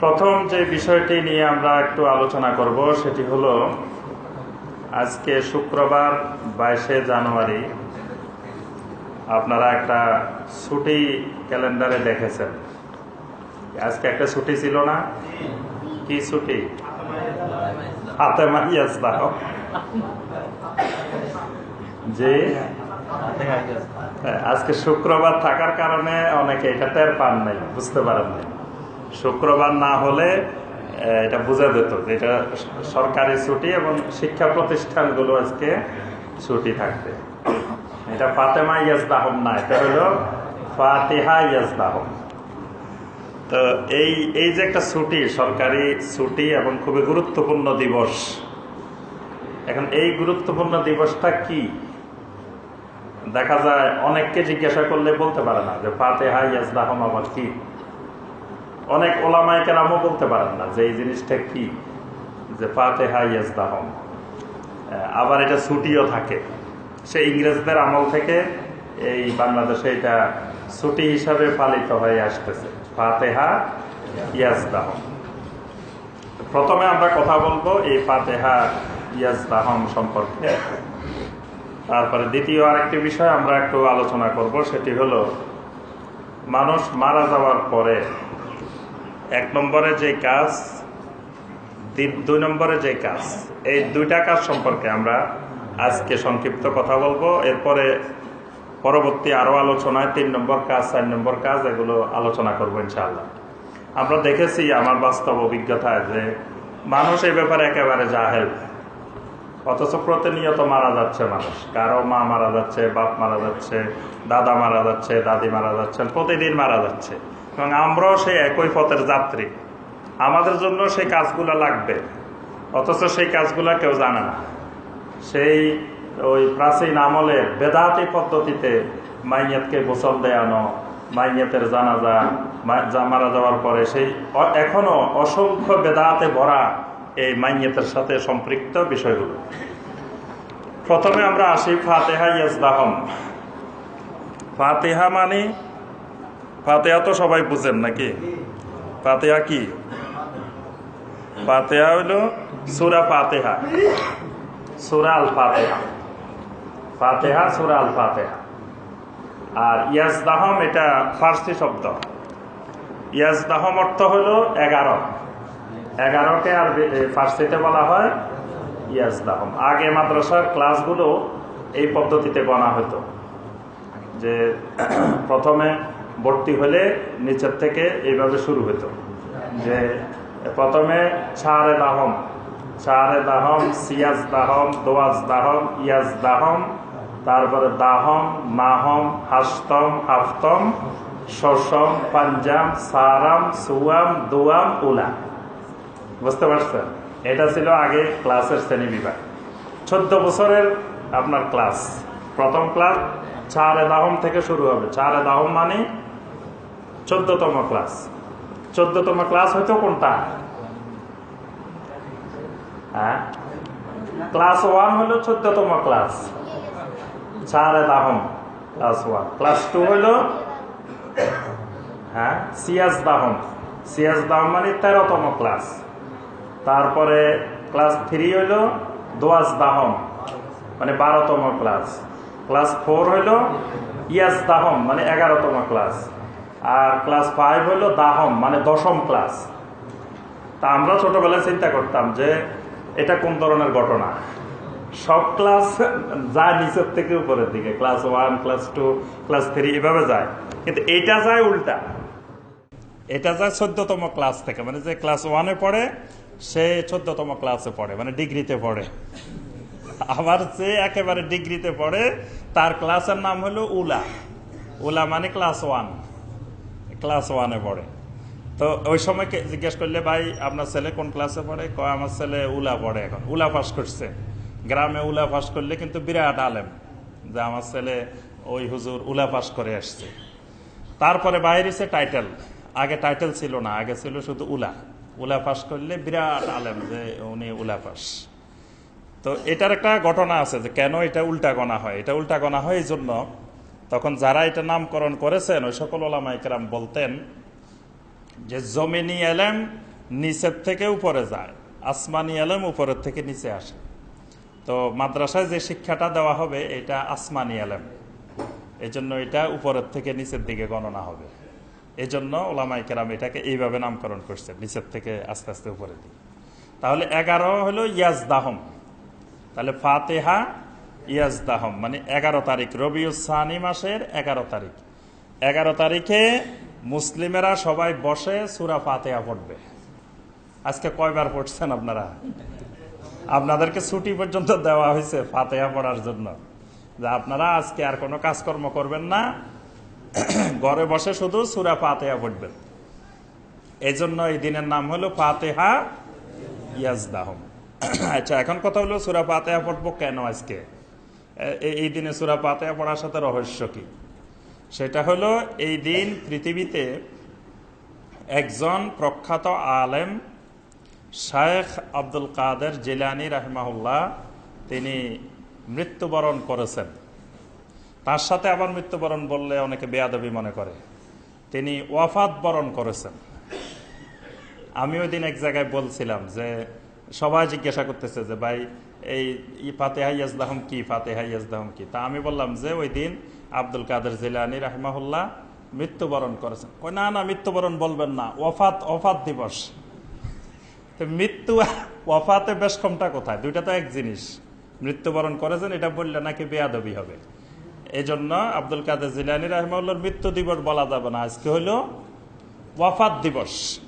প্রথম যে বিষয়টি নিয়ে আমরা একটু আলোচনা করব, সেটি হলো আজকে শুক্রবার বাইশে জানুয়ারি। আপনারা একটা ছুটি ক্যালেন্ডারে দেখেছেন। আজকে একটা ছুটি ছিল না? কি ছুটি? হাতে মাইয়াজ দাও। যে আজকে শুক্রবার থাকার কারণে অনেকে এটা টের পান নাই, বুঝতে পারেন নাই। শুক্রবার না হলে এটা বোঝা যেত যে এটা সরকারি ছুটি এবং শিক্ষা প্রতিষ্ঠানগুলো আজকে ছুটি থাকবে। এটা ফাতেমা ইয়াজদাহম না, এটা হলো ফাতিহা ইয়াজদাহম। তো এই এই যে একটা ছুটি, সরকারি ছুটি এবং খুবই গুরুত্বপূর্ণ দিবস, এখন এই গুরুত্বপূর্ণ দিবসটা কি? দেখা যায়, অনেককে জিজ্ঞাসা করলে বলতে পারে না যে ফাতেহা ইয়াজদাহম আবার কি? অনেক ওলামায় কেরামও বলতে পারেন না যে এই জিনিসটা কি? যে ফাতেহা ইয়াজদাহম। আবার এটা ছুটিও থাকে। সে ইংরেজদের আমল থেকে এই বাংলাদেশে এটা ছুটি হিসাবে পালিত হয়ে আসতেছে। ফাতেহা ইয়াজদাহম। প্রথমে আমরা কথা বলব এই ফাতেহা ইয়াজদাহম সম্পর্কে। তারপরে দ্বিতীয় আরেকটি বিষয় আমরা একটু আলোচনা করব, সেটি হলো, মানুষ মারা যাওয়ার পরে এক নম্বরে যে কাজ দুই নম্বরে যে কাজ, এই দুইটা কাজ সম্পর্কে আমরা আজকে সংক্ষিপ্ত কথা বলব। এরপরে পরবর্তী আরও আলোচনায় তিন নম্বর কাজ, চার নম্বর কাজ এগুলো আলোচনা করব ইনশাআল্লাহ। আমরা দেখেছি আমার বাস্তব অভিজ্ঞতায় যে মানুষ এই ব্যাপারে একেবারে যা জাহেল। অথচ প্রতিনিয়ত মারা যাচ্ছে মানুষ। কারও মা মারা যাচ্ছে, বাপ মারা যাচ্ছে, দাদা মারা যাচ্ছে, দাদি মারা যাচ্ছেন, প্রতিদিন মারা যাচ্ছে। এবং আমরাও সেই একই পথের যাত্রী। আমাদের জন্য সেই কাজগুলো লাগবে। অথচ সেই কাজগুলো কেউ জানে না। সেই ওই প্রাচীন আমলের বেদাতি পদ্ধতিতে মাইয়াতকে গোসল দেয়ানো, মাইয়াতের জানাজা মারা যাওয়ার পরে সেই অ- এখনও অসংখ্য বেদাতে ভরা এই মাইয়াতের সাথে সম্পৃক্ত বিষয়গুলো। প্রথমে আমরা আসি ফাতেহা ইয়াজদাহম। ফাতেহা মানে ফাতেহা তো সবাই বুঝেন নাকি? ফাতেহা কি? ফাতেহা হইল সুরা ফাতেহা। সুরা আল ফাতেহা ফাতেহা সুরা ফাতেহা আর ইয়াজদাহম এটা ফার্সি শব্দ। ইয়াজদাহম অর্থ হলো এগারো। এগারোকে আর ফার্সিতে বলা হয় ইয়াজদাহম। আগে মাদ্রাসার ক্লাসগুলো এই পদ্ধতিতে গণা হতো যে প্রথমে ভর্তি হলে নিচের থেকে এইভাবে শুরু হতো। যে প্রথমে ছাড়ে দাহম ছাড়ে দাহম, সিয়াজ দাহম, দোয়াজ দাহম, ইয়াজ দাহম, তারপরে দাহম নাহম হাস্তম, হাফতম শসম পাঞ্জাম, সারাম, সুয়াম, দুয়াম উলা বুঝতে পারছেন? এটা ছিল আগে ক্লাসের শ্রেণি বিভাগ চোদ্দ বছরের আপনার ক্লাস। প্রথম ক্লাস চারে দাহম থেকে শুরু হবে। চারে দাহম মানে চোদ্দতম ক্লাস। চোদ্দতম ক্লাস হয়তো কোনটা? হ্যাঁ? ক্লাস ওয়ান হলো চোদ্দতম ক্লাস। চারে দাহম ক্লাস ওয়ান। ক্লাস টু হলো হ্যাঁ সিয়াজ দাহম সিয়াজ দাহম মানে তেরোতম ক্লাস। তারপরে ক্লাস থ্রি হইল দোয়াজ দাহম মানে বারোতম ক্লাস। ক্লাস ফোর হইল ইয়াস দাহম মানে এগারোতম ক্লাস। আর ক্লাস ফাইভ হইল দাহম মানে দশম ক্লাস তা আমরা ছোটবেলায় চিন্তা করতাম যে এটা কোন ধরনের ঘটনা? সব ক্লাস যায় নিচের থেকে উপরের দিকে class one class two class three এভাবে যায়। কিন্তু এটা যায় উল্টা। এটা যায় চোদ্দতম ক্লাস থেকে মানে যে ক্লাস ওয়ানে পড়ে, সে চোদ্দতম ক্লাসে পড়ে মানে ডিগ্রিতে পড়ে। আবার যে একেবারে ডিগ্রিতে পড়ে, তার ক্লাসের নাম হলো উলা। উলা মানে ক্লাস ওয়ান ক্লাস ওয়ানে পড়ে। তো ওই সময় জিজ্ঞেস করলে, ভাই, আপনার ছেলে কোন ক্লাসে পড়ে? কয়, আমার ছেলে উলা পড়ে এখন। উলা পাস করছে। গ্রামে উলা পাস করলে কিন্তু বিরাট আলেম যে আমার ছেলে ওই হুজুর উলা পাস করে আসছে। তারপরে বাইরেছে টাইটেল আগে টাইটেল ছিল না, আগে ছিল শুধু উলা। উলা পাস করলে বিরাট আলেম যে উনি উলা পাস তো এটার একটা ঘটনা আছে যে কেন এটা উল্টা গণা হয়? এটা উল্টা গণা হয় এই জন্য তখন যারা এটা নামকরণ করেছেন, ওই সকল ওলামা ইকরাম বলতেন যে জমিনি এলেম নিচের থেকে উপরে যায়, আসমানি আলেম উপরের থেকে নিচে আসে। তো মাদ্রাসায় যে শিক্ষাটা দেওয়া হবে, এটা আসমানি আলেম এই জন্য এটা উপরের থেকে নিচের দিকে গণনা হবে। এই জন্য ওলামাই কেরাম এটাকে এইভাবে নামকরণ করছে নিচের থেকে আস্তে আস্তে উপরের দিকে। তাহলে এগারো হলো ইয়াজদাহম। তাহলে ফাতেহা ইয়াজদাহম মানে এগারো তারিখ রবিউসানি মাসের এগারো তারিখ। এগারো তারিখে মুসলিমেরা সবাই বসে সুরা ফাতেহা পড়বে। আজকে কয়বার পড়ছেন আপনারা? আপনাদেরকে ছুটি পর্যন্ত দেওয়া হয়েছে ফাতেহা পড়ার জন্য। যে আপনারা আজকে আর কোনো কাজকর্ম করবেন না। ঘরে বসে শুধু সুরা ফাতেহা পড়বেন। এই জন্য এই দিনের নাম হলো ফাতেহা ইয়াজদাহম। আচ্ছা এখন কথা হলো সুরা ফাতেহা পড়ব কেন আজকে? এই দিনে সুরা ফাতেহা পড়ার সাথে রহস্য কি? সেটা হলো এই দিন পৃথিবীতে একজন প্রখ্যাত আলেম, শায়েখ আব্দুল কাদের জিলানি রাহমাহুল্লাহ, তিনি মৃত্যুবরণ করেছেন। তার সাথে আবার মৃত্যুবরণ বললে অনেকে বেয়াদবি মনে করে। তিনি ওয়াফাত বরণ করেছেন। আমি ওই দিন এক জায়গায় বলছিলাম যে, সবাই জিজ্ঞাসা করতেছে যে, ভাই এই ই ফাতে হাইয়াজদাহম কি ফাতে হাইয়াজদাহম কি? তা আমি বললাম যে ওই দিন আব্দুল কাদের জিলানি রাহমাহুল্লাহ মৃত্যুবরণ করেছেন। কই না না, মৃত্যুবরণ বলবেন না। ওফাত ওফাত দিবস। তো মৃত্যু ওয়াফাতে বেশ কমটা কোথায়? দুইটা তো এক জিনিস। মৃত্যুবরণ করেছেন, এটা বললে নাকি বেয়াদবি হবে। এই জন্য আব্দুল কাদের জিলানি রাহমাউল্লার মৃত্যু দিবস বলা যাবে না। আজকে হইল ওয়াফাত দিবস।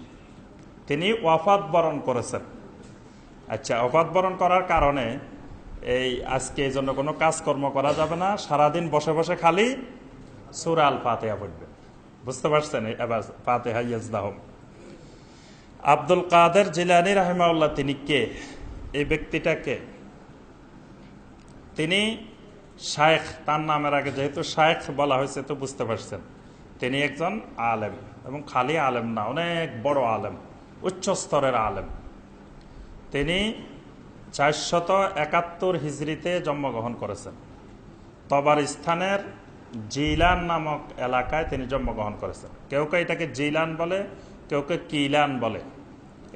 তিনি ওয়াফাত বরণ করেছেন। আচ্ছা ওয়াফাত বরণ করার কারণে এই আজকে এই জন্য কোনো কাজকর্ম করা যাবে না। সারাদিন বসে বসে খালি সুরাল ফাতেহা পড়বে। বুঝতে পারছেন? এবার ফাতেহা ইয়াজদাহম। আব্দুল কাদের জিলানি রাহেমাউল্লাহ তিনি কে? এই ব্যক্তিটাকে তিনি শায়েখ, তার নামের আগে যেহেতু শায়েখ বলা হয়েছে তো বুঝতে পারছেন। তিনি একজন আলেম এবং খালি আলেম না, অনেক বড় আলেম, উচ্চ স্তরের আলেম। তিনি চারশত একাত্তর হিজড়িতে জন্মগ্রহণ করেছেন। তবার স্থানের জিলান নামক এলাকায় তিনি জন্মগ্রহণ করেছেন। কেউ কেউ এটাকে জিলান বলে, কেউ কেউ কিলান বলে।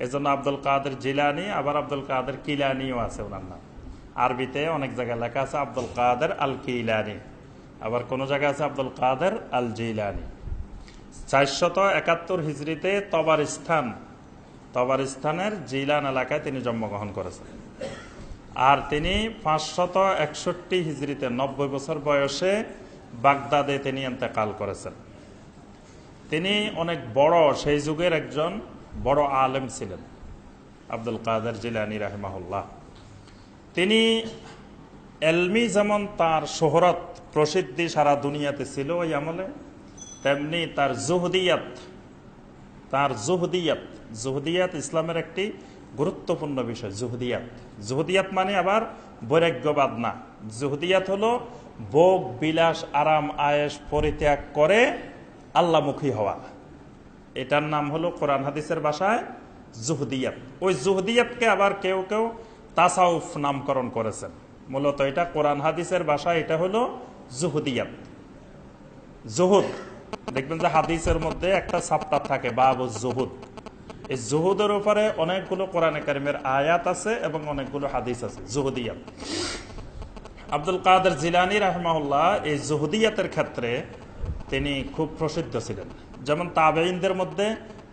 এজন্য আব্দুল কাদের জিলানি, আবার আব্দুল কাদের কিলানিও আছে ওনার নাম। আরবিতে অনেক জায়গায় লেখা আছে আব্দুল কাদের আল কিলানি আবার কোনো জায়গায় আছে আব্দুল কাদের আল জিলানি চারশত একাত্তর হিজড়িতে তবার স্থান তবার স্থানের জিলান এলাকায় তিনি জন্মগ্রহণ করেছেন। আর তিনি পাঁচশত একষট্টি হিজড়িতে নব্বই বছর বয়সে বাগদাদে তিনি এতেকাল করেছেন। তিনি অনেক বড়, সেই যুগের একজন বড় আলেম ছিলেন, আব্দুল কাদের জিলানি রাহমাহুল্লাহ। তিনি এলমি যেমন তার শোহরত প্রসিদ্ধি সারা দুনিয়াতে ছিল ওই আমলে, তেমনি তার জুহদিয়াত তার জুহদিয়াত জুহদিয়াত ইসলামের একটি গুরুত্বপূর্ণ বিষয়, জুহদিয়াত। জুহদিয়াত মানে আবার বৈরাগ্যবাদ না। জুহদিয়াত হলো ভোগ, বিলাস, আরাম আয়েস পরিত্যাগ করে আল্লামুখী হওয়া। এটার নাম হলো কোরআন হাদিসের ভাষায় জুহদিয়াত। ওই জুহদিয়াতকে আবার কেউ কেউ তাসাউফ নামকরণ করেছেন। মূলত এটা কোরআন হাদিসের ভাষায় এটা হলো জুহদিয়াত। জুহুদ, দেখবেন যে হাদিসের মধ্যে একটা সাপ্তাহ থাকে বাবু জুহুদ। এই জুহুদের উপরে অনেকগুলো কোরআন কারিমের আয়াত আছে এবং অনেকগুলো হাদিস আছে, জুহুদিয়াত। আব্দুল কাদের জিলানি রহমাউল্লাহ এই জুহুদিয়াতের ক্ষেত্রে তিনি খুব প্রসিদ্ধ ছিলেন। যেমন তাবেইনদের মধ্যে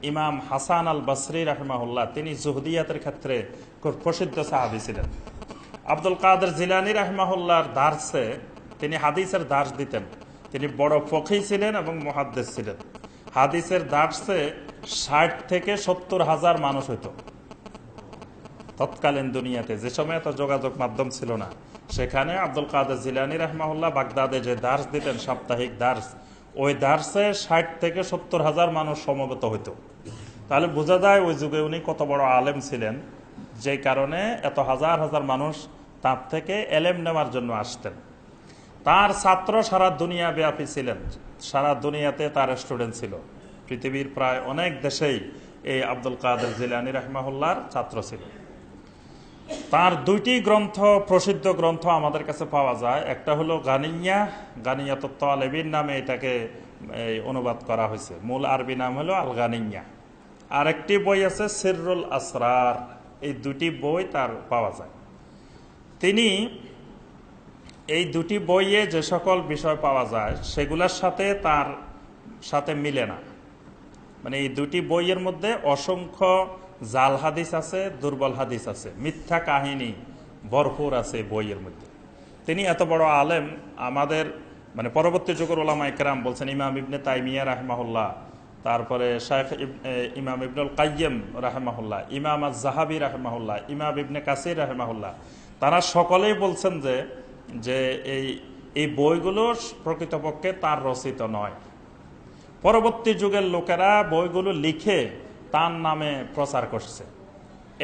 ইমাম হাসান আল বসরি রহমাউল্লাহ তিনি জুহুদিয়াতের ক্ষেত্রে খুব প্রসিদ্ধ সাহাবি ছিলেন। আব্দুল কাদের জিলানি রহমাহুল্লাহর দার্সে তিনি হাদিসের দাস দিতেন। তিনি বড় ফকি ছিলেন এবং মহাদ্দেশ ছিলেন। হাদিসের দার্সে ষাট থেকে সত্তর হাজার মানুষ হইত। তৎকালীন দুনিয়াতে যে সময় এত যোগাযোগ মাধ্যম ছিল না, সেখানে আব্দুল কাদের জিলানি রহমাহুল্লাহ বাগদাদে যে দার্স দিতেন, সাপ্তাহিক দার্স, ওই দার্সে ষাট থেকে সত্তর হাজার মানুষ সমবেত হইত। তাহলে বোঝা যায় ওই যুগে উনি কত বড় আলেম ছিলেন যে কারণে এত হাজার হাজার মানুষ তার থেকে এলেম নেওয়ার জন্য আসতেন। তার ছাত্র সারা দুনিয়া ব্যাপী ছিলেন, সারা দুনিয়াতে তার স্টুডেন্ট ছিল। পৃথিবীর প্রায় অনেক দেশেই এই আব্দুল কাদের জিলানি রহমাহুল্লার ছাত্র ছিল। তার দুইটি গ্রন্থ, প্রসিদ্ধ গ্রন্থ আমাদের কাছে পাওয়া যায়। একটা হলো গানিয়া গানিয়া তো তালেবির নামে এটাকে অনুবাদ করা হয়েছে। মূল আরবি নাম হলো আল গানিয়া আরেকটি বই আছে সিররুল আসরার। এই দুটি বই তার পাওয়া যায়। তিনি এই দুটি বইয়ে যে সকল বিষয় পাওয়া যায়, সেগুলোর সাথে তার সাথে মিলে না। মানে এই দুটি বইয়ের মধ্যে অসংখ্য জাল হাদিস আছে দুর্বল হাদিস আছে মিথ্যা কাহিনী ভরপুর আছে বইয়ের মধ্যে। তিনি এত বড় আলেম আমাদের মানে পরবর্তী যুগের ওলামা ইকরাম বলছেন ইমাম ইবনে তাইমিয়া রাহমাহুল্লাহ তারপরে এ, ইমাম ইবনুল কাইয়্যম রাহমাহুল্লাহ ইমাম আজ জাহাবি রাহমাহুল্লাহ ইমাম ইবনে কাসির রাহমাহুল্লাহ তারা সকলেই বলছেন যে যে এই এই বইগুলো প্রকৃতপক্ষে তার রচিত নয়। পরবর্তী যুগের লোকেরা বইগুলো লিখে তার নামে প্রচার করছে।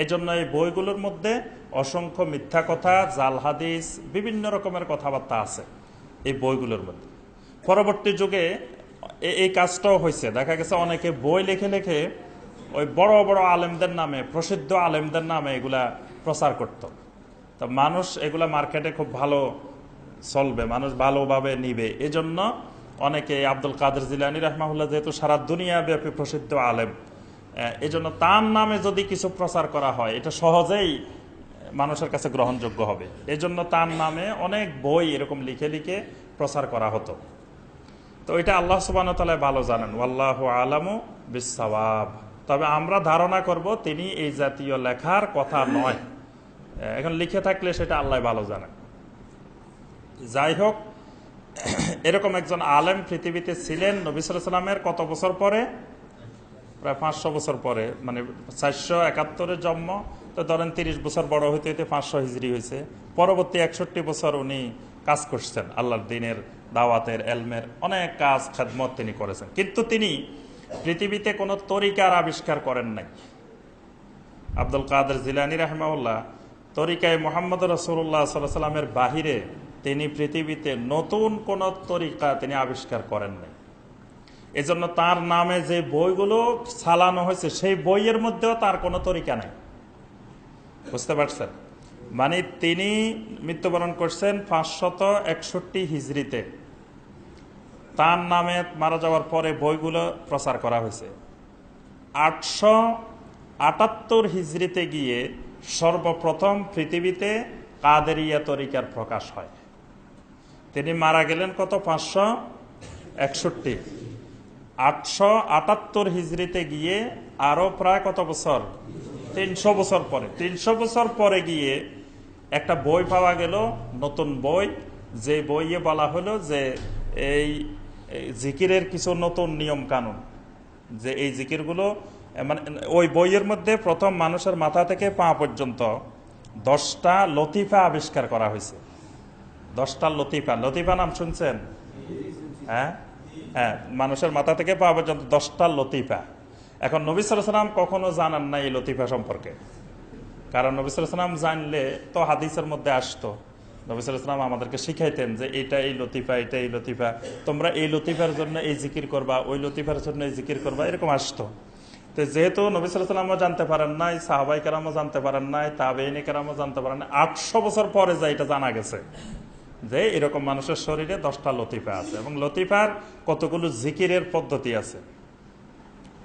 এজন্য এই বইগুলোর মধ্যে অসংখ্য মিথ্যা কথা, জাল হাদিস, বিভিন্ন রকমের কথাবার্তা আছে এই বইগুলোর মধ্যে। পরবর্তী যুগে এই কাজটাও হয়েছে। দেখা গেছে অনেকে বই লিখে লিখে ওই বড় বড় আলেমদের নামে, প্রসিদ্ধ আলেমদের নামে এগুলা প্রচার করত। তো মানুষ এগুলা মার্কেটে খুব ভালো চলবে, মানুষ ভালোভাবে নিবে। এজন্য অনেকে আব্দুল কাদের জিলানি রহমাহুল্লাহ যেহেতু সারা দুনিয়া ব্যাপী প্রসিদ্ধ আলেম আহ, এজন্য তার নামে যদি কিছু প্রচার করা হয় এটা সহজেই মানুষের কাছে গ্রহণযোগ্য হবে। এজন্য তার নামে অনেক বই এরকম লিখে লিখে প্রচার করা হতো। তো এটা আল্লাহ সুবান তালায় ভালো জানেন আল্লাহ আলামু বিসাওয়াব তবে আমরা ধারণা করব তিনি এই জাতীয় লেখার কথা নয়। এখন লিখে থাকলে সেটা আল্লাহ ভালো জানেন। যাই হোক এরকম একজন আলেম পৃথিবীতে ছিলেন নবী সাল্লামের কত বছর পরে? প্রায় পাঁচশো বছর পরে মানে চারশো একাত্তরে জন্ম, তো ধরেন তিরিশ বছর বড় হইতে হইতে পাঁচশো হিজড়ি হয়েছে পরবর্তী একষট্টি বছর উনি কাজ করছেন আল্লাহর দিনের দাওয়াতের এলমের অনেক কাজ, খেদমত তিনি করেছেন। কিন্তু তিনি পৃথিবীতে কোনো তরিকার আবিষ্কার করেন নাই। আব্দুল কাদের জিলানি রহমাউল্লাহ তরিকায় মোহাম্মদ রসুল্লাহ সাল্লামের বাহিরে তিনি পৃথিবীতে নতুন কোন তরিকা তিনি আবিষ্কার করেন নাই। এজন্য তার নামে যে বইগুলো চালানো হয়েছে, সেই বইয়ের মধ্যেও তার কোনো তরিকা নাই। বুঝতে পারছেন? মানে তিনি মৃত্যুবরণ করছেন পাঁচশত একষট্টি হিজড়িতে। তার নামে মারা যাওয়ার পরে বইগুলো প্রচার করা হয়েছে। আটশো আটাত্তর হিজড়িতে গিয়ে সর্বপ্রথম পৃথিবীতে কাদেরিয়া তরিকার প্রকাশ হয়। তিনি মারা গেলেন কত? পাঁচশো একষট্টি। আটশো আটাত্তর হিজড়িতে গিয়ে আরও প্রায় কত বছর? তিনশো বছর পরে। তিনশো বছর পরে গিয়ে একটা বই পাওয়া গেল, নতুন বই। যে বইয়ে বলা হলো যে এই জিকিরের কিছু নতুন নিয়ম কানুন। যে এই জিকিরগুলো মানে ওই বইয়ের মধ্যে প্রথম মানুষের মাথা থেকে পা পর্যন্ত দশটা লতিফা আবিষ্কার করা হয়েছে। দশটা লতিফা। লতিফা নাম শুনছেন? হ্যাঁ? হ্যাঁ মানুষের মাথা থেকে পা পর্যন্ত দশটা লতিফা। এখন নবী সালাম কখনো জানান না এই লতিফা সম্পর্কে। কারণ নবী সালাম জানলে তো হাদিসের মধ্যে আসতো। নবী সালাম আমাদেরকে শিখাইতেন যে এটা এই লতিফা, এটা এই লতিফা। তোমরা এই লতিফার জন্য এই জিকির করবা, ওই লতিফার জন্য এই জিকির করবা, এরকম আসতো। তো যেহেতু নবী সালামও জানতে পারেন নাই, সাহাবাই কেরামও জানতে পারেন নাই, তাবেইনি কেরামও জানতে পারেন নাই, আটশো বছর পরে যা এটা জানা গেছে। যে এরকম মানুষের শরীরে দশটা লতিফা আছে এবং লতিফার কতগুলো জিকিরের পদ্ধতি আছে।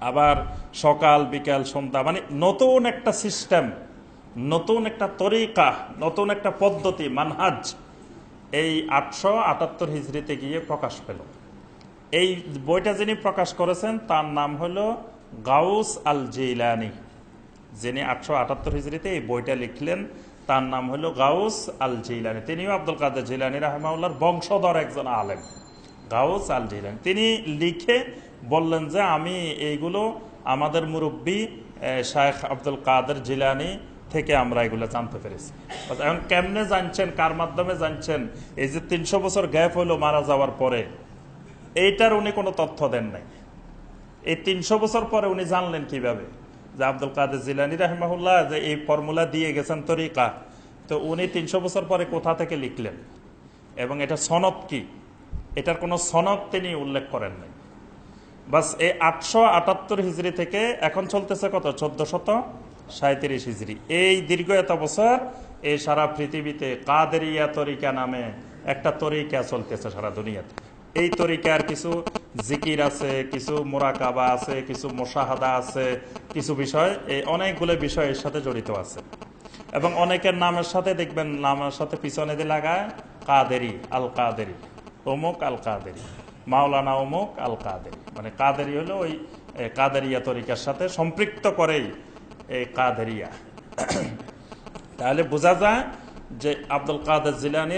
আবার সকাল, বিকাল, সন্ধ্যা মানে নতুন একটা সিস্টেম, নতুন একটা তরিকা, নতুন একটা পদ্ধতি, মানহাজ এই আটশো আটাত্তর হিজড়িতে গিয়ে প্রকাশ পেল। এই বইটা যিনি প্রকাশ করেছেন, তার নাম হলো গাউস আল জিলানি যিনি আটশো আটাত্তর হিজড়িতে এই বইটা লিখলেন তার নাম হলো গাউস আল জিলানি তিনিও আব্দুল কাদের জিলানি রাহমাউল্লার বংশধর একজন আলেম। গাউস আল জিলানি তিনি লিখে বললেন যে, আমি এইগুলো আমাদের মুরব্বী শায়েখ আব্দুল কাদের জিলানি থেকে আমরা এগুলো জানতে পেরেছি। এখন কেমনে জানছেন, কার মাধ্যমে জানছেন? এই যে তিনশো বছর গ্যাপ হলো মারা যাওয়ার পরে। এইটার উনি কোনো তথ্য দেন নাই। এই তিনশো বছর পরে উনি জানলেন কীভাবে? যে আব্দুল কাদের জিলানি রাহমাহুল্লাহ যে এই ফর্মুলা দিয়ে গেছেন তরিকা, তো উনি তিনশো বছর পরে কোথা থেকে লিখলেন? এবং এটা সনদ কি? এটার কোনো সনদ তিনি উল্লেখ করেন নাই। বাস এই আটশো আটাত্তর হিজড়ি থেকে এখন চলতেছে কত? চোদ্দ শত সাঁত্রিশ হিজড়ি এই দীর্ঘ এত বছর এই সারা পৃথিবীতে কাদেরিয়া তরিকা নামে একটা তরিকা চলতেছে সারা দুনিয়াতে। এই তরিকার কিছু জিকির আছে, কিছু মোরাকাবা আছে, কিছু মোশাহাদা আছে, কিছু বিষয়, এই অনেকগুলো বিষয় এর সাথে জড়িত আছে। এবং অনেকের নামের সাথে দেখবেন, নামের সাথে পিছনে দিয়ে লাগায়, কাদেরি আল কাদেরি অমুক আল কাদেরি মাওলানা অমুক আল কাদেরি মানে কাদেরি হলো ওই কাদেরিয়া তরিকার সাথে সম্পৃক্ত করেই এই কাদেরিয়া। তাহলে বোঝা যায় যে আব্দুল কাদের জিলানি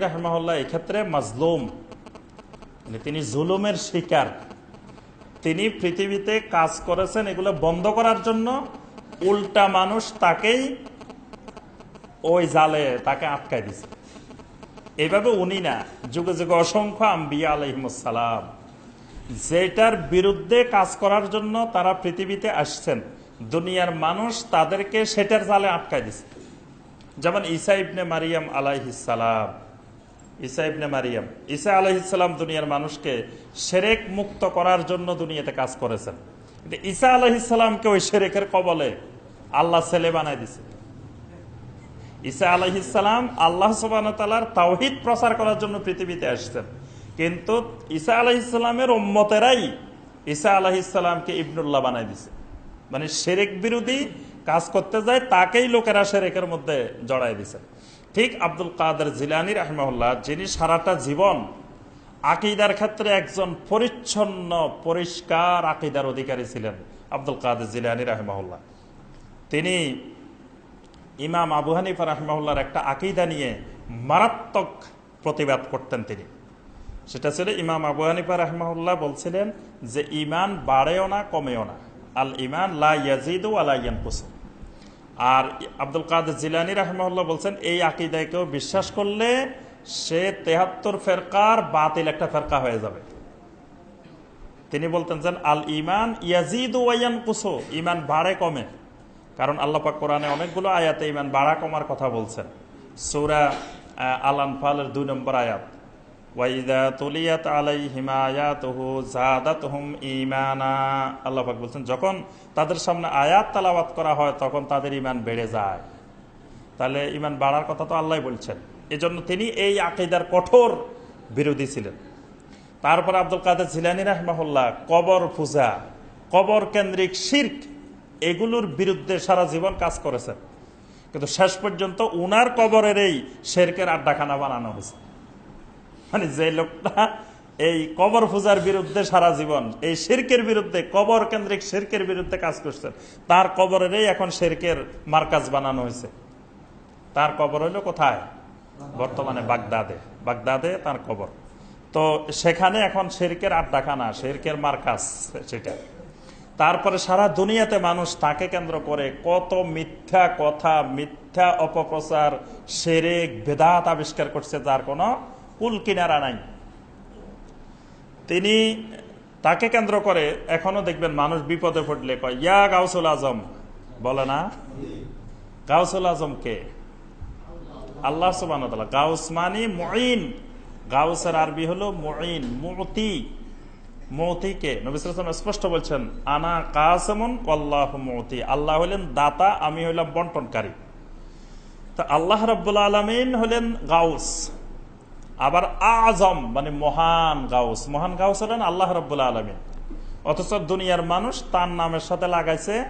এই ক্ষেত্রে মাজলুম। তিনি জুলুমের শিকার। তিনি পৃথিবীতে কাজ করেছেন এগুলো বন্ধ করার জন্য। উল্টা মানুষ তাকেই ওই জালে তাকে আটকাই দিছে। এইভাবে উনি না, যুগে যুগে অসংখ্য আম্বিয়া আলহিমসালাম যেটার বিরুদ্ধে কাজ করার জন্য তারা পৃথিবীতে আসছেন। দুনিয়ার মানুষ তাদেরকে সেটার জালে আটকাই দিছে। যেমন ইসাইবনে মারিয়াম আলাইহিসালাম ঈসা ইবনে মারিয়াম। ঈসা আলাইহিসালাম দুনিয়ার মানুষকে সেরেক মুক্ত করার জন্য দুনিয়াতে কাজ করেছেন। কিন্তু ঈসা আলাইহিসালামকে ওই সেরেকের কবলে আল্লাহ ছেলে বানায় দিছে। ঈসা আলাইহিসালাম আল্লাহ সুবাহতালার তাওহিদ প্রচার করার জন্য পৃথিবীতে আসছেন। কিন্তু ঈসা আলাইহিসালামের উম্মতেরাই ঈসা আলাইহিসালামকে ইবনুল্লাহ বানাই দিছে। মানে সেরেক বিরোধী কাজ করতে যায়, তাকেই লোকেরা সেরেকের মধ্যে জড়াই দিছে। ঠিক আব্দুল কাদের জিলানি রহমাল্লাহ যিনি সারাটা জীবন আকিদার ক্ষেত্রে একজন পরিচ্ছন্ন, পরিষ্কার আকিদার অধিকারী ছিলেন আব্দুল কাদের জিলানি রহমাল্লাহ তিনি ইমাম আবু হানিফা রাহমাহুল্লার একটা আকিদা নিয়ে মারাত্মক প্রতিবাদ করতেন তিনি। সেটা ছিল ইমাম আবু হানিফা রাহমাহুল্লাহ বলছিলেন যে ইমান বাড়েও না, কমেও না। আল ইমান লা ইয়াজিদু আলা ইয়ানকুস। আর আব্দুল কাদের জিলানি রাহমাহুল্লাহ বলছেন, এই আকিদায় কেউ বিশ্বাস করলে সে তেহাত্তর ফেরকার বাতিল একটা ফেরকা হয়ে যাবে। তিনি বলতেন যে, আল ইমান ইয়াজিদু ওয়াইয়ান কুসো ইমান বাড়ে কমে। কারণ আল্লাপাক কোরআনে অনেকগুলো আয়াতে ইমান বাড়া কমার কথা বলছেন। সৌরা আল আনফালের দুই নম্বর আয়াত। ওয়াইদা তুলিয়াত আলাই হিমায়াতহু জাদাতহুম ইমানা আল্লাপাক বলছেন, যখন তাদের সামনে আয়াত তালাবাত করা হয়, তখন তাদের ইমান বেড়ে যায়। তাহলে ইমান বাড়ার কথা তো আল্লাহ বলছেন। এজন্য তিনি এই আকিদার কঠোর বিরোধী ছিলেন। তারপর আব্দুল কাদের জিলানি রহমাহুল্লাহ, কবর পূজা, কবর কেন্দ্রিক শির্ক, এগুলোর বিরুদ্ধে সারা জীবন কাজ করেছেন। কিন্তু শেষ পর্যন্ত উনার কবরের এই শেরকের আড্ডাখানা বানানো হয়েছে। মানে যে লোকটা এই কবর পূজার বিরুদ্ধে সারা জীবন, এই শেরকের বিরুদ্ধে, কবর কেন্দ্রিক শেরকের বিরুদ্ধে কাজ করছেন। তার কবরেরই এখন শেরকের মার্কাজ বানানো হয়েছে। তার কবর হইল কোথায়? বর্তমানে বাগদাদে। বাগদাদে তার কবর। তো সেখানে এখন শেরকের আড্ডাখানা, শেরকের মার্কাজ সেটা। তারপরে সারা দুনিয়াতে মানুষ তাকে কেন্দ্র করে কত মিথ্যা কথা, মিথ্যা অপপ্রচার সেরেক বেদাত আবিষ্কার করছে তার কোনো কুল কিনারা নাই তিনি তাকে কেন্দ্র করে এখনও দেখবেন মানুষ বিপদে পড়লে কয়, ইয়া গাউসুল আজম। বলে না। গাউসুল আজম কে? আল্লাহ সুবান গাউস মানি মঈন। গাউসের আরবি হলো মঈন, মতি। মতিকে নবিসাম স্পষ্ট বলছেন, আনা কাসমন আল্লাহ মতি। আল্লাহ হলেন দাতা, আমি হইলাম বন্টনকারী। তা আল্লাহ রব্বুল আলমিন হলেন গাউস। আবার আজম মানে মহান গাউস। মহান গাউস হলেন আল্লাহ রব্বুল আলমিন। অথচ দুনিয়ার মানুষ তার নামের সাথে লাগাইছে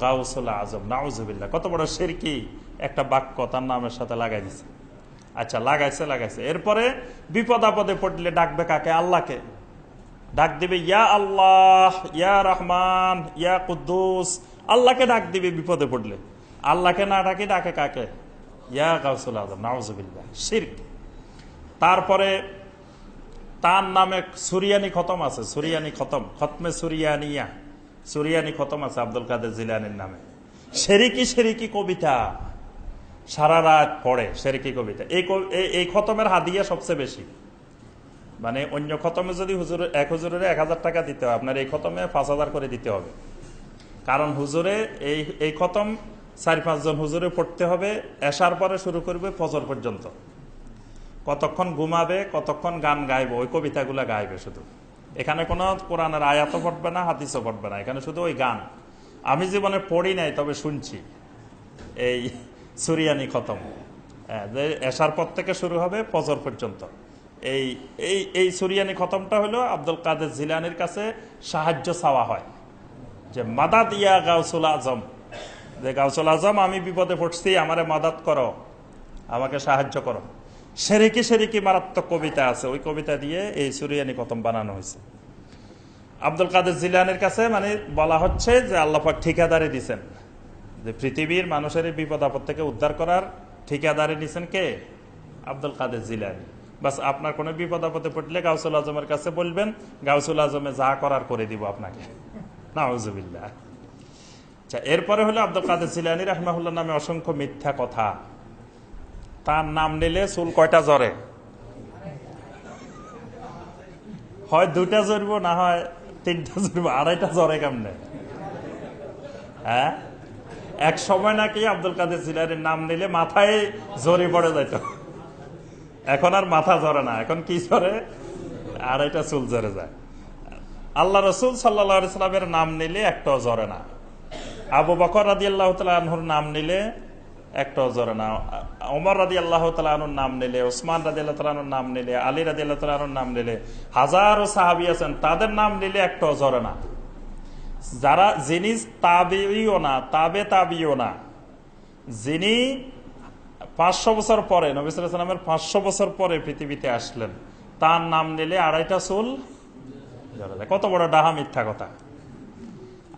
গাউসুল আজম। নাউজুবিল্লাহ, কত বড় শেরকি একটা বাক্য তার নামের সাথে লাগাই দিছে। আচ্ছা লাগাইছে লাগাইছে। এরপরে বিপদ আপদে পড়লে ডাকবে কাকে? আল্লাহকে। ডাক দিবে, ইয়া আল্লাহ, ইয়া রহমান, ইয়া কুদ্দুস। আল্লাহকে ডাক দিবে বিপদে পড়লে। আল্লাহকে না ডাকে ডাকে কাকে? ইয়া গাউসুল আজম, নাউজুবিল্লাহ। শিরক তারপরে তার নামে সুরিয়ানি খতম আছে, সুরিয়ানি খতম, খতমে সুরিয়ানিয়া, সুরিয়ানি খতম আছে আব্দুল কাদের জিলানির নামে। সেরিকি সেরিকি কবিতা সারা রাত পড়ে, সেরিকি কবিতা। এই এই খতমের হাদিয়া সবচেয়ে বেশি। মানে অন্য খতমে যদি হুজুর এক হুজুরের এক হাজার টাকা দিতে হয়, আপনার এই খতমে পাঁচ হাজার করে দিতে হবে। কারণ হুজুরে এই এই খতম চার পাঁচজন হুজুরে পড়তে হবে, এসার পরে শুরু করবে ফজর পর্যন্ত। কতক্ষণ ঘুমাবে, কতক্ষণ গান গাইবে, ওই কবিতাগুলা গাইবে শুধু। এখানে কোনো কোরআনের আয়াতও পড়বে না, হাদিসও পড়বে না, এখানে শুধু ওই গান। আমি জীবনে পড়ি নাই, তবে শুনছি। এই সুরিয়ানি খতম। এসার পর থেকে শুরু হবে ফজর পর্যন্ত। এই এই এই সুরিয়ানি খতমটা হলো আব্দুল কাদের জিলানির কাছে সাহায্য চাওয়া হয়। যে মাদাত ইয়া গাউসুল আজম। যে, গাউসুল আজম, আমি বিপদে পড়ছি, আমারে মাদাত করো, আমাকে সাহায্য করো। সেরিকি সেরেকি মারাত্মক কবিতা আছে। ওই কবিতা দিয়ে এই সুরিয়ানি খতম বানানো হয়েছে। আব্দুল কাদের জিলানের কাছে মানে বলা হচ্ছে যে আল্লাপাক ঠিকাদারি দিছেন। যে পৃথিবীর মানুষের বিপদ আপদ থেকে উদ্ধার করার ঠিকাদারি নিছেন কে? আব্দুল কাদের জিলানি। বাস আপনার কোনো বিপদ আপদে পড়লে গাউসুল আজমের কাছে বলবেন, গাউসুল আজমে যা করার করে দিব আপনাকে। নাউজুবিল্লাহ। আচ্ছা এরপরে হলো আব্দুল কাদের জিলানি রহমাহুল্লাহ নামে অসংখ্য মিথ্যা কথা। তার নাম নিলে চুল কয়টা জ্বরে হয়, দুইটা জ্বরবো না হয় তিনটা জ্বরবো আড়াইটা জরে কেমনে? হ্যাঁ এক সময় নাকি আব্দুল কাদের জিলানির নাম নিলে মাথায় জড়ি পড়ে যাইত। এখন আর মাথা ঝরে না, এখন কি ঝরে আড়াইটা চুল ঝরে যায়। আল্লাহ রসুল সাল্লা সাল্লামের নাম নিলে একটাও জ্বরে না। আবু বকর রাদি আল্লাহ তালুর নাম নিলে একটাও জ্বরে না। ওমর রাদি আল্লাহ তালুর নাম নিলে, ওসমান রাদি আল্লাহ তালুর নাম নিলে, আলী রাদি আল্লাহ তালুর নাম নিলে, হাজারো সাহাবি আছেন, তাদের নাম নিলে একটাও জ্বরে না। যারা, যিনি তাবিও না, তাবে তাবিও না, যিনি পাঁচশো বছর পরে নবিসামের পাঁচশো বছর পরে পৃথিবীতে আসলেন, তার নাম নিলে আড়াইটা চুল কত বড় ডাহা মিথ্যা কথা।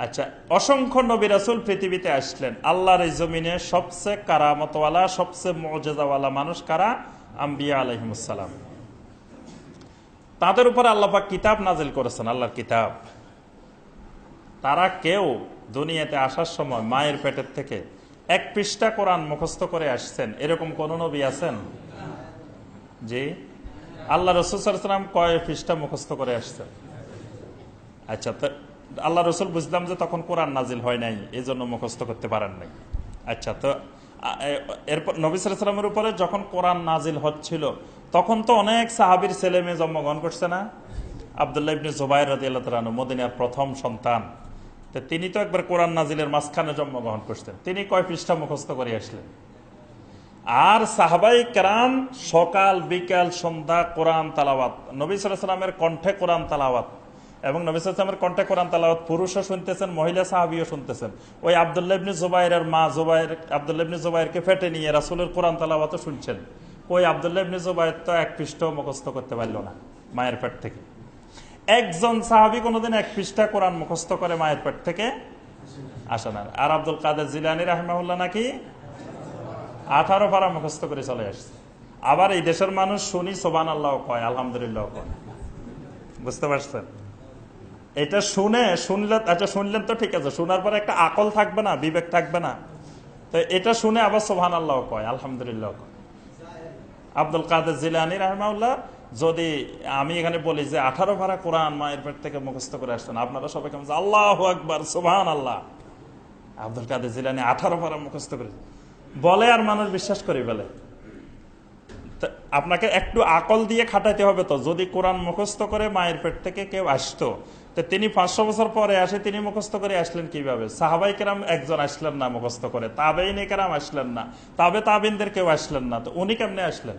আচ্ছা অসংখ্য নবী রাসুল পৃথিবীতে আসলেন। আল্লাহর এই জমিনে সবচেয়ে কারামতওয়ালা, সবচেয়ে মজেদাওয়ালা মানুষ কারা? আম্বিয়া আলহিমসালাম তাদের উপরে আল্লাপাক কিতাব নাজিল করেছেন, আল্লাহর কিতাব। তারা কেউ দুনিয়াতে আসার সময় মায়ের পেটের থেকে এক পৃষ্ঠা কোরআন মুখস্থ করে আসছেন। এরকম কোন নবী আছেন? জি। আল্লাহ রসুলাম কয় পৃষ্ঠা মুখস্থ করে আসছেন? আচ্ছা আল্লাহ রসুল বুঝলাম যে তখন কোরআন নাজিল হয় নাই, এই জন্য মুখস্থ করতে পারেন নাই। আচ্ছা তো এরপর নবী সালামের উপরে যখন কোরআন নাজিল হচ্ছিল, তখন তো অনেক সাহাবির ছেলে মেয়ে জন্মগ্রহণ করছে না? আবদুল্লাহ ইবনে জুবাইর রাজি আল্লাহ মদিনার প্রথম সন্তান। তো তিনি তো একবার কোরআন নাজিলের মাঝখানে জন্মগ্রহণ করছেন। তিনি কয় পৃষ্ঠা মুখস্থ করে আসলেন? আর সাহাবাই কেরাম সকাল, বিকাল, সন্ধ্যা কোরআন তালাওয়াত, নবী সালামের কণ্ঠে কোরআন তালাওয়াত। এবং নবী সালামের কণ্ঠে কোরআন তালাওয়াত, পুরুষও শুনতেছেন, মহিলা সাহাবিও শুনতেছেন। ওই আবদুল্লাবনী জুবাইরের মা জুবাইর আবদুল্লাবনী জুবাইরকে ফেটে নিয়ে রাসুলের কোরআন তালাওয়াতও শুনছেন। ওই আবদুল্লাবনী জুবাইর তো এক পৃষ্ঠ মুখস্থ করতে পারল না মায়ের পেট থেকে। একজন সাহাবি কোনোদিন এক পৃষ্ঠা কোরআন মুখস্থ করে মায়ের পেট থেকে আসে না। আর আব্দুল কাদের জিলানি রাহমাউল্লাহ নাকি আঠারো পারা মুখস্থ করে চলে আসছে। আবার এই দেশের মানুষ শুনি সোবান আল্লাহ কয় আলহামদুলিল্লাহ কয়। বুঝতে পারছেন? এটা শুনে, শুনলে আচ্ছা শুনলেন তো ঠিক আছে, শোনার পরে একটা আকল থাকবে না, বিবেক থাকবে না। তো এটা শুনে আবার সোহান আল্লাহ কয়, আলহামদুলিল্লাহ কয়। আব্দুল কাদের জিলানি রাহমাউল্লাহ যদি আমি এখানে বলি যে আঠারো ভাড়া কোরআন মায়ের পেট থেকে মুখস্থ করে আসছেন, আপনারা সবাই কেমন আল্লাহ আকবর সোহান আল্লাহ আব্দুল কাদের জিলানি আঠারো ভাড়া মুখস্থ করে, বলে আর মানুষ বিশ্বাস করে বলে আপনাকে একটু আকল দিয়ে খাটাইতে হবে তো, যদি কোরআন মুখস্থ করে মায়ের পেট থেকে কেউ আসতো তো তিনি পাঁচশো বছর পরে আসে, তিনি মুখস্থ করে আসলেন কীভাবে? সাহাবাই কেরাম একজন আসলেন না মুখস্থ করে, তাবেইন কেরাম আসলেন না, তাবে তাবিনদের কেউ আসলেন না, তো উনি কেমনে আসলেন?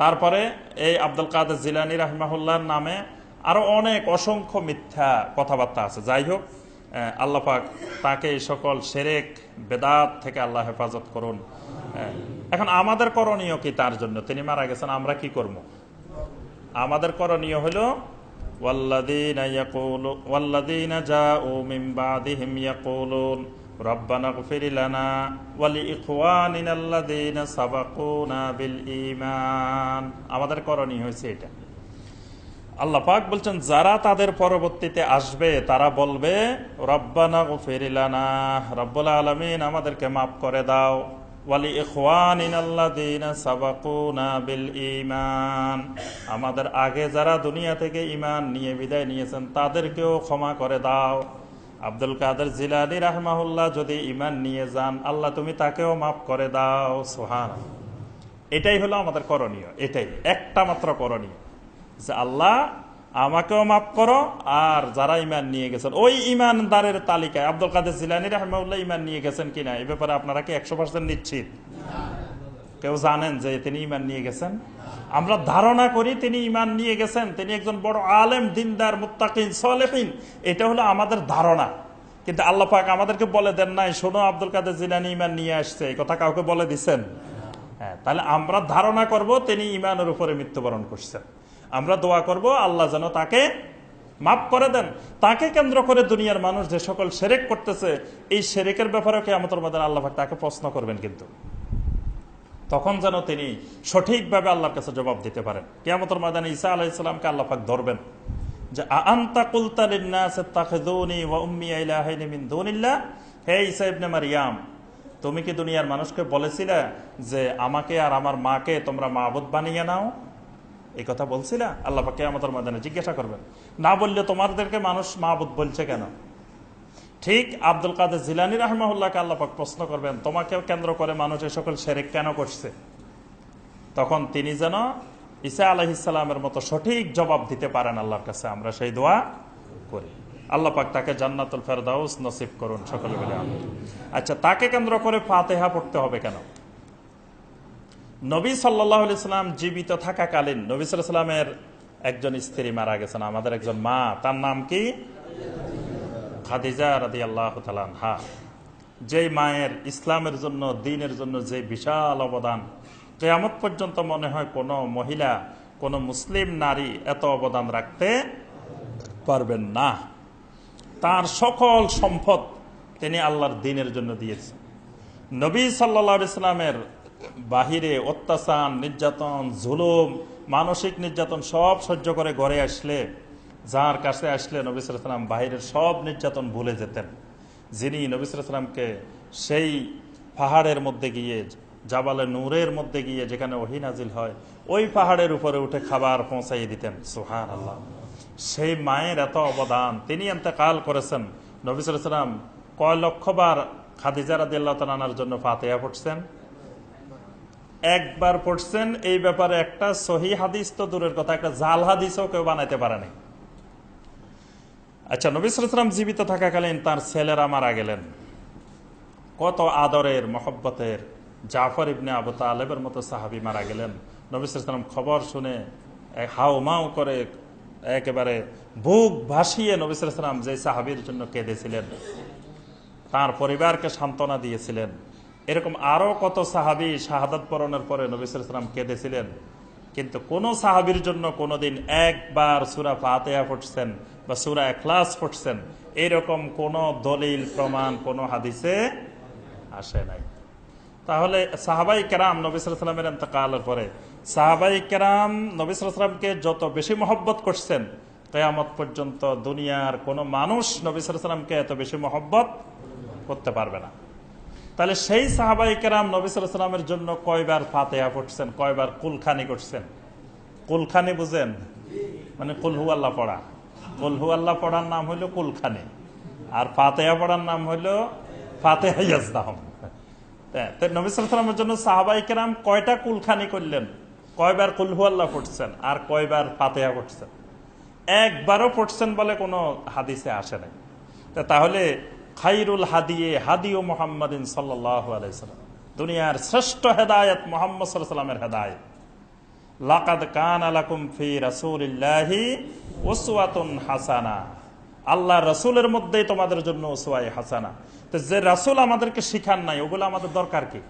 তারপরে এই আব্দুল কাদের জিলানি রাহমাহুল্লাহর নামে আরও অনেক অসংখ্য মিথ্যা কথাবার্তা আছে। যাই হোক আল্লাহ পাক তাকে সকল সেরেক, বেদাত থেকে আল্লাহ হেফাজত করুন। এখন আমাদের করণীয় কি তার জন্য? তিনি মারা গেছেন, আমরা কি করব? আমাদের করণীয় হলো والذين يقولون والذين جاءوا من بعدهم يقولون ربنا اغفر لنا ولإخواننا الذين سبقونا بالإيمان আমাদের করণীয় হয়েছে এটা আল্লাহ পাক বলছেন যারা তাদের পরবর্তীতে আসবে তারা বলবে রব্বানা গফিরিলানা রব্বুল আলমিন আমাদেরকে মাফ করে দাও ওয়ালি বিল ইমান আমাদের আগে যারা দুনিয়া থেকে ইমান নিয়ে বিদায় নিয়েছেন, তাদেরকেও ক্ষমা করে দাও। আব্দুল কাদের জিলানি রাহমাহুল্লাহ যদি ইমান নিয়ে যান, আল্লাহ তুমি তাকেও মাফ করে দাও। সোহান এটাই হলো আমাদের করণীয়, এটাই। একটা মাত্র করণীয় যে আল্লাহ আমাকেও মাফ করো, আর যারা ইমান নিয়ে গেছেন, ওই ইমানদারের তালিকায় আব্দুল কাদের জিলানি রহমাউল্লাহ ইমান নিয়ে গেছেন কিনা এই ব্যাপারে আপনারা কি একশো পার্সেন্ট নিশ্চিত? কেউ জানেন যে তিনি ইমান নিয়ে গেছেন? আমরা ধারণা করি তিনি ইমান নিয়ে গেছেন, তিনি একজন বড় আলেম, দিনদার, মুত্তাকিন সলেফিন এটা হলো আমাদের ধারণা। কিন্তু আল্লাহ পাক আমাদেরকে বলে দেন নাই, শোনো, আব্দুল কাদের জিলানি ইমান নিয়ে আসছে। এই কথা কাউকে বলে দিচ্ছেন হ্যাঁ তাহলে আমরা ধারণা করব তিনি ইমানের উপরে মৃত্যুবরণ করছেন। আমরা দোয়া করব, আল্লাহ যেন তাকে মাফ করে দেন। তাকে কেন্দ্র করে দুনিয়ার মানুষ যে সকল সেরেক করতেছে, এই সেরেকের ব্যাপারে কেমতর মধ্যে আল্লাহ তাকে প্রশ্ন করবেন কিন্তু। তখন যেন তিনি সঠিকভাবে আল্লাহর কাছে জবাব দিতে পারেন। কেয়ামতর ময়দানে ঈসা আলাহ ইসলামকে আল্লাহ পাক ধরবেন যে আন্তা হে ইবনে মারিয়াম, তুমি কি দুনিয়ার মানুষকে বলেছিলে যে, আমাকে আর আমার মাকে তোমরা মাহবুদ বানিয়ে নাও? এই কথা বলছিলা আল্লাহ পাক কেয়ামতর ময়দানে জিজ্ঞাসা করবেন। না বললে তোমাদেরকে মানুষ মাহবুদ বলছে কেন? ঠিক আব্দুল কাদের জিলানি রহমাউল্লাহকে আল্লাপাক প্রশ্ন করবেন, তোমাকেও কেন্দ্র করে মানুষ এ সকল সেরেক কেন করছে? তখন তিনি যেন ঈসা আলহিসাল্লামের মতো সঠিক জবাব দিতে পারেন আল্লাহর কাছে, আমরা সেই দোয়া করি। আল্লাহ পাক তাকে জান্নাতুল ফেরদাউস নসিব করুন, সকলে বলে আচ্ছা তাকে কেন্দ্র করে ফাতেহা পড়তে হবে কেন? নবী সাল্লাহ ইসলাম জীবিত থাকাকালীন নবী সাল্লামের একজন স্ত্রী মারা গেছেন, আমাদের একজন মা। তার নাম কি? খাদিজা রাদি আল্লাহ হা যেই মায়ের ইসলামের জন্য, দিনের জন্য যে বিশাল অবদান, কেয়ামত পর্যন্ত মনে হয় কোনো মহিলা, কোনো মুসলিম নারী এত অবদান রাখতে পারবেন না। তার সকল সম্পদ তিনি আল্লাহর দিনের জন্য দিয়েছেন। নবী সাল্লা ইসলামের বাহিরে অত্যাচার, নির্যাতন, জুলুম, মানসিক নির্যাতন সব সহ্য করে ঘরে আসলে, যার কাছে আসলে নবিসাম বাহিরের সব নির্যাতন ভুলে যেতেন। যিনি নবিসামকে সেই পাহাড়ের মধ্যে গিয়ে, জাবালে নূরের মধ্যে গিয়ে যেখানে ওহিনাজিল হয়, ওই পাহাড়ের উপরে উঠে খাবার পৌঁছাই দিতেন। সুহান আল্লাহ সেই মায়ের এত অবদান, তিনি কাল করেছেন। নবিসাম কয় লক্ষবার খাদিজা রাদি আল্লাহ তালানার জন্য ফাতেহা পড়ছেন। একবার পড়ছেন, এই ব্যাপারে একটা সহি হাদিস তো দূরের কথা, একটা জাল হাদিসও কেউ বানাইতে পারেনি। আচ্ছা নবিসাম জীবিত থাকাকালীন তার ছেলেরা মারা গেলেন। কত আদরের, মহব্বতের জাফর ইবনে আবু তালেবের মতো সাহাবি মারা গেলেন। নবিসাম খবর শুনে হাউ মাউ করে একেবারে বুক ভাসিয়ে নবিসাম যে সাহাবির জন্য কেঁদেছিলেন, তার পরিবারকে সান্ত্বনা দিয়েছিলেন। এরকম আরও কত সাহাবি শাহাদাত পরণের পরে নবিসাম কেঁদেছিলেন? কিন্তু কোন সাহাবির জন্য কোনোদিন একবার সুরা ফাতেহা ফুটছেন বা সুরা এখলাস ফুটছেন এরকম কোন দলিল, প্রমাণ, কোন হাদিসে আসে নাই। তাহলে সাহাবাই কেরাম নবিসামের এন্তকালের পরে, সাহাবাই কেরাম নবিসামকে যত বেশি মহব্বত করছেন, কেয়ামত পর্যন্ত দুনিয়ার কোনো মানুষ নবিসামকে এত বেশি মহব্বত করতে পারবে না। তাহলে সেই সাহাবাই কেরাম নবিসামের জন্য কয়বার ফাতেহা পড়ছেন, কয়বার কুলখানি করছেন? কুলখানি বুঝেন? মানে কুলহু আল্লাহ পড়া। কুলহু আল্লাহ পড়ার নাম হইল কুলখানি। আর ফাতেহা পড়ার নাম হইল ফাতেহা ইয়াজদাহম। নবিসামের জন্য সাহাবাই কেরাম কয়টা কুলখানি করলেন? কয়বার কুলহু আল্লাহ পড়ছেন আর কয়বার ফাতেহা পড়ছেন? একবারও পড়ছেন বলে কোনো হাদিসে আসে নাই। তাহলে খাইরুল হাদিয়ে হাদিও মোহাম্মদিন সাল্লাম। দুনিয়ার শ্রেষ্ঠ হেদায়ত মোহাম্মদ সাল্লামের হেদায়ত। লাকাদ কান আলাকুম ফি রাসূলিল্লাহি ওসুয়াতুন হাসানা। আল্লাহ রসুলের মধ্যেই তোমাদের জন্য ওসওয়াই হাসানা। তো যে রাসূল আমাদেরকে শিখান নাই, ওগুলো আমাদের দরকার কি?